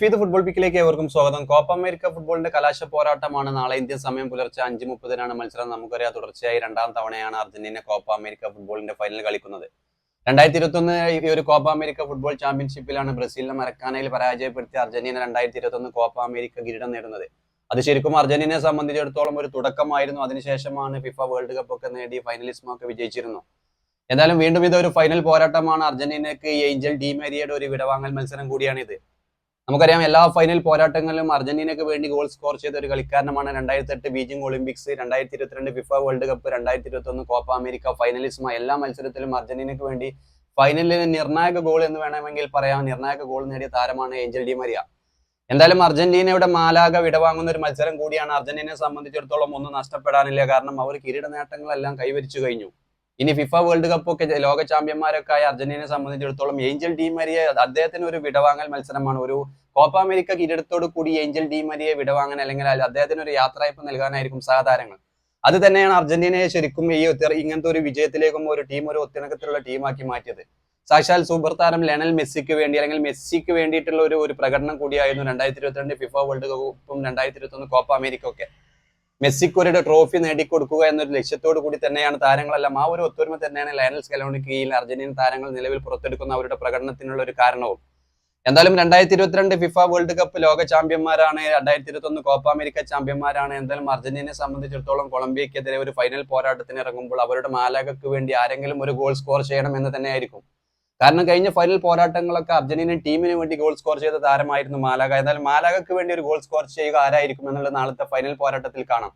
ഫീത് football പിക്കിലേക്ക് ഏവർക്കും സ്വാഗതം. Copa America ഫുട്ബോളിന്റെ കലാശ പോരാട്ടമാണ് നാളെ ഇന്ത്യൻ സമയം പുലർച്ചെ അഞ്ച് മുപ്പതിനാണ് മത്സരം. നമുക്കറിയാം തുടർച്ചയായി രണ്ടാം തവണയാണ് അർജന്റീന കോപ്പ അമേരിക്ക ഫുട്ബോളിന്റെ ഫൈനൽ കളിക്കുന്നത്. രണ്ടായിരത്തി ഇരുപത്തൊന്ന് ഈ ഒരു കോപ്പ അമേരിക്ക ഫുട്ബോൾ ചാമ്പ്യൻഷിപ്പിലാണ് ബ്രസീലിനെ മരക്കാനയിൽ പരാജയപ്പെടുത്തി അർജന്റീന രണ്ടായിരത്തി ഇരുപത്തൊന്ന് കോപ്പ അമേരിക്ക കിരീടം നേടുന്നത്. അത് ശരിക്കും അർജന്റീനയെ സംബന്ധിച്ചിടത്തോളം ഒരു തുടക്കമായിരുന്നു. അതിനുശേഷമാണ് ഫിഫ വേൾഡ് കപ്പ് ഒക്കെ നേടി ഫൈനലിസ്മൊക്കെ വിജയിച്ചിരുന്നു. എന്തായാലും വീണ്ടും ഇതൊരു ഫൈനൽ പോരാട്ടമാണ്. അർജന്റീനക്ക് ഏഞ്ചൽ ഡി മേരിയയുടെ ഒരു വിടവാങ്ങൽ മത്സരം കൂടിയാണിത്. നമുക്കറിയാം എല്ലാ ഫൈനൽ പോരാട്ടങ്ങളിലും അർജന്റീനയ്ക്ക് വേണ്ടി ഗോൾ സ്കോർ ചെയ്ത ഒരു കളിക്കാരനുമാണ് രണ്ടായിരത്തി എട്ട് ബീജിംഗ് ഒളിമ്പിക്സ് രണ്ടായിരത്തി ഇരുപത്തിരണ്ട് ഫിഫ വേൾഡ് കപ്പ് രണ്ടായിരത്തി ഇരുപത്തി ഒന്ന് കോപ്പ അമേരിക്ക ഫൈനലിസ്മ എല്ലാ മത്സരത്തിലും അർജന്റീനയ്ക്ക് വേണ്ടി ഫൈനലിൽ നിർണായക ഗോൾ എന്ന് വേണമെങ്കിൽ പറയാം. നിർണായക ഗോൾ നേടിയ താരമാണ് ഏഞ്ചൽ ഡി മരിയ. എന്തായാലും അർജന്റീനയുടെ മാലാക വിടവാങ്ങുന്ന ഒരു മത്സരം കൂടിയാണ് അർജന്റീനയെ സംബന്ധിച്ചിടത്തോളം ഒന്നും നഷ്ടപ്പെടാനില്ല. കാരണം അവർ കിരീട നേട്ടങ്ങളെല്ലാം കൈവരിച്ചു കഴിഞ്ഞു. ഇനി ഫിഫ വേൾഡ് കപ്പ് ഒക്കെ ലോക ചാമ്പ്യന്മാരൊക്കെ ആയ അർജന്റീനയെ സംബന്ധിച്ചിടത്തോളം ഏഞ്ചൽ ഡി മരിയ അദ്ദേഹത്തിന് ഒരു വിടവാങ്ങൽ മത്സരമാണ്. ഒരു കോപ്പ അമേരിക്ക കിരീടത്തോട് കൂടി ഏഞ്ചൽ ഡി മരിയെ വിടവാങ്ങാൻ അല്ലെങ്കിൽ അദ്ദേഹത്തിന് ഒരു യാത്രയപ്പ് നൽകാനായിരിക്കും സഹതാരങ്ങൾ. അത് തന്നെയാണ് അർജന്റീനയെ ശരിക്കും ഈ ഇങ്ങനത്തെ ഒരു വിജയത്തിലേക്കും ഒരു ടീം ഒരു ഒത്തിണക്കത്തിലുള്ള ടീമാക്കി മാറ്റിയത്. സാക്ഷാൽ സൂപ്പർ താരം ലെണൽ മെസ്സിക്ക് വേണ്ടി അല്ലെങ്കിൽ മെസ്സിക്ക് വേണ്ടിയിട്ടുള്ള ഒരു ഒരു പ്രകടനം കൂടിയായിരുന്നു രണ്ടായിരത്തി ഇരുപത്തിരണ്ട് ഫിഫ വേൾഡ് കപ്പും രണ്ടായിരത്തി ഇരുപത്തി ഒന്ന് കോപ്പ അമേരിക്ക ഒക്കെ. മെസ്സിക്ക് ഒരു ട്രോഫി നേടിക്കൊടുക്കുക എന്നൊരു ലക്ഷ്യത്തോടു കൂടി തന്നെയാണ് താരങ്ങളെല്ലാം ആ ഒരു ഒത്തൊരുമ തന്നെയാണ് ലയണൽ സ്കലോണി കീഴിൽ അർജന്റീന താരങ്ങൾ നിലവിൽ പുറത്തെടുക്കുന്ന അവരുടെ പ്രകടനത്തിനുള്ള ഒരു കാരണവും. എന്തായാലും രണ്ടായിരത്തി ഇരുപത്തിരണ്ട് ഫിഫ വേൾഡ് കപ്പ് ലോക ചാമ്പ്യന്മാരാണ് രണ്ടായിരത്തി ഇരുപത്തി ഒന്ന് കോപ്പ അമേരിക്ക ചാമ്പ്യന്മാരാണ്. എന്തായാലും അർജന്റീനയെ സംബന്ധിച്ചിടത്തോളം കൊളംബിയക്കെതിരെ ഒരു ഫൈനൽ പോരാട്ടത്തിന് ഇറങ്ങുമ്പോൾ അവരുടെ മാലാകക്ക് വേണ്ടി ആരെങ്കിലും ഒരു ഗോൾ സ്കോർ ചെയ്യണം എന്ന് തന്നെയായിരിക്കും. കാരണം കഴിഞ്ഞ ഫൈനൽ പോരാട്ടങ്ങളൊക്കെ അർജന്റീനിയൻ ടീമിന് വേണ്ടി ഗോൾ സ്കോർ ചെയ്ത താരമായിരുന്നു മാലാക എന്നാൽ മാലാകക്ക് വേണ്ടി ഒരു ഗോൾ സ്കോർ ചെയ്യുക ആരായിരിക്കും എന്നുള്ളത് നാളത്തെ ഫൈനൽ പോരാട്ടത്തിൽ കാണാം.